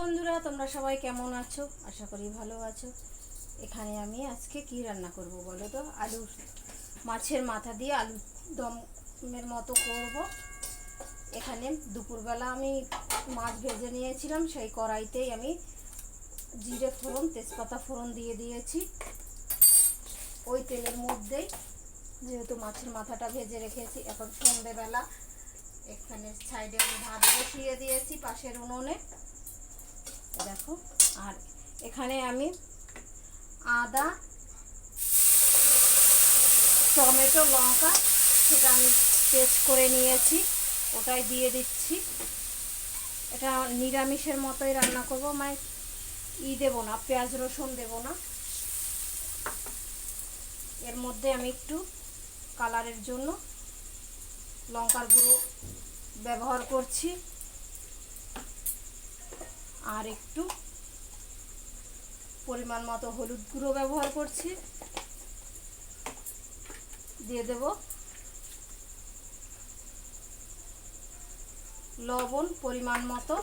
বন্ধুরা, তোমরা সবাই কেমন আছো? আশা করি ভালো আছো। এখানে আমি আজকে কি রান্না করব বলো তো? আলু, মাছের মাথা দিয়ে আলু দমের মতো করব। এখানে দুপুরবেলা আমি মাছ ভেজে নিয়েছিলাম, সেই কড়াইতেই আমি জিরে ফোড়ন, তেজপাতা ফোড়ন দিয়ে দিয়েছি। ওই তেলের মধ্যেই যেহেতু মাছের মাথাটা ভেজে রেখেছি, এখন সন্ধেবেলা এখানে সাইডে আমি ভাত বসিয়ে দিয়েছি পাশের উনুনে। দেখো। আর এখানে আমি আদা, টমেটো, লঙ্কা, সেটা আমি পেস্ট করে নিয়েছি, ওটাই দিয়ে দিচ্ছি। এটা নিরামিষের মতোই রান্না করব মানে ই দেবো না, পেঁয়াজ, রসুন দেবো না। এর মধ্যে আমি একটু কালারের জন্য লঙ্কার গুঁড়ো ব্যবহার করছি। আর একটু পরিমাণ মতো হলুদ গুঁড়ো ব্যবহার করছি। দিয়ে দেব লবণ পরিমাণ মতো।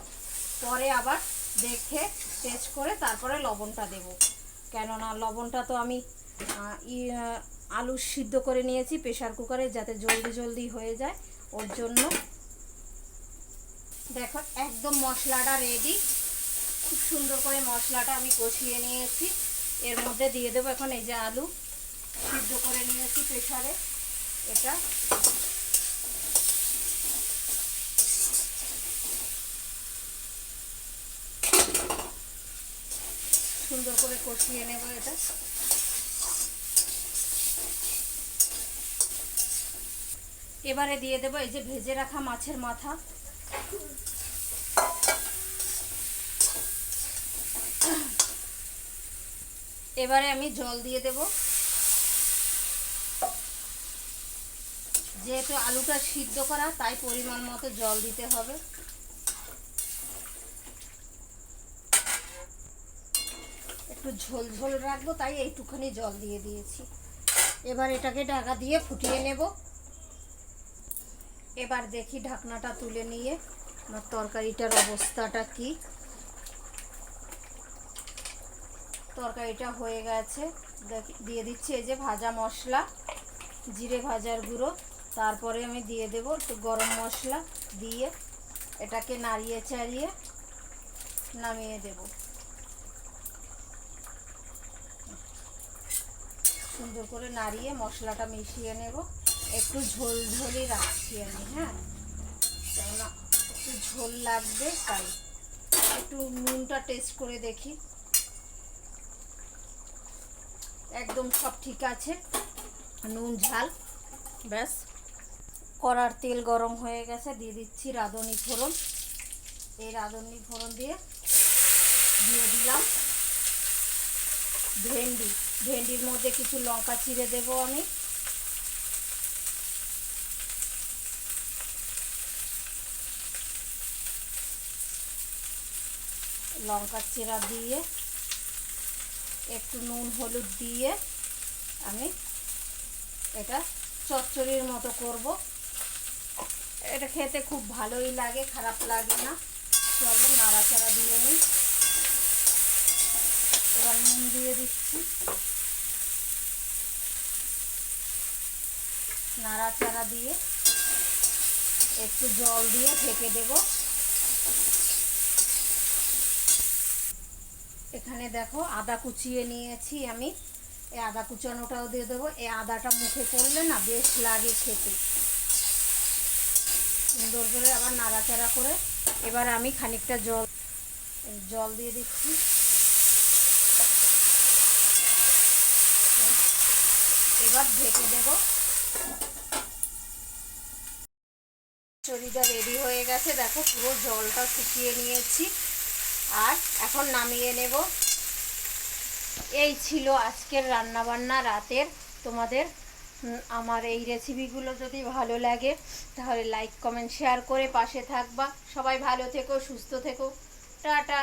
পরে আবার দেখে টেস্ট করে তারপরে লবণটা দেব। কেননা লবণটা তো আমি আলু সিদ্ধ করে নিয়েছি প্রেশার কুকারে যাতে জলদি জলদি হয়ে যায়। ওর জন্য দেখো একদম মশলাটা রেডি খুব সুন্দর করে মশলাটা আমি কষিয়ে নিয়েছি। এর মধ্যে দিয়ে দেবো এখন এই যে আলু। সিদ্ধ করে নিয়েছি প্রেশারে এটা। সুন্দর করে কষিয়ে নেব এটা। এবারে দিয়ে দেবো এই যে ভেজে রাখা মাছের মাথা। এবারে আমি জল দিয়ে দেব। যেহেতু আলুটা সিদ্ধ করা, তাই পরিমাণ মতো জল দিতে হবে। একটু ঝোল ঝোল রাখব, তাই এইটুখানি জল দিয়ে দিয়েছি। এবার এটাকে ঢাকা দিয়ে ফুটিয়ে নেব। এবার দেখি ঢাকনাটা তুলে নিয়ে আমার তরকারিটার অবস্থাটা কি। তরকারিটা হয়ে গেছে। দিয়ে দিচ্ছি এই যে ভাজা মশলা, জিরে ভাজার গুঁড়ো। তারপরে আমি দিয়ে দেব একটু গরম মশলা দিয়ে এটাকে নাড়িয়ে চাড়িয়ে নামিয়ে দেব। সুন্দর করে নাড়িয়ে মশলাটা মিশিয়ে নেব। একটু ঝোল ঝোলই রাখছি আমি হ্যাঁ? কেননা একটু ঝোল লাগবে তাই। একটু নুনটা টেস্ট করে দেখি। একদম সব ঠিক আছে। নুন ঝাল। ব্যাস। কড়ার তেল গরম হয়ে গেছে দিয়ে দিচ্ছি রাঁধুনি ফোড়ন। এই রাঁধুনি ফোড়ন দিয়ে দিয়ে দিলাম ভেন্ডি। ভেন্ডির মধ্যে কিছু লঙ্কা চিড়ে দেবো আমি। লঙ্কা চিরা দিয়ে একটু নুন, হলুদ দিয়ে আমি এটা চচ্চড়ির মতো করব। এটা খেতে খুব ভালোই লাগে, খারাপ লাগে না। চলো নাড়াচাড়া দিয়ে নিই। এবার নুন দিয়ে দিচ্ছি। নাড়াচাড়া দিয়ে একটু জল দিয়ে ঢেকে দেব। এখানে দেখো আদা কুচিয়ে নিয়েছি আমি। এই আদা কুচানোটাও দিয়ে দেবো। এই আদাটা মুখে করলে না বেশ লাগে খেতে। সুন্দর করে আবার নাড়াচাড়া করে এবার আমি খানিকটা জল জল দিয়ে দিচ্ছি। এবার ঢেকে দেব। চরিটা রেডি হয়ে গেছে। দেখো পুরো জলটা শুকিয়ে নিয়েছি। আর এখন নামিয়ে নেব। এই ছিল আজকের রান্নাবান্না রাতের। তোমাদের আমার এই রেসিপিগুলো যদি ভালো লাগে, তাহলে লাইক কমেন্ট শেয়ার করে পাশে থাকবা। সবাই ভালো থেকো, সুস্থ থেকো। টাটা!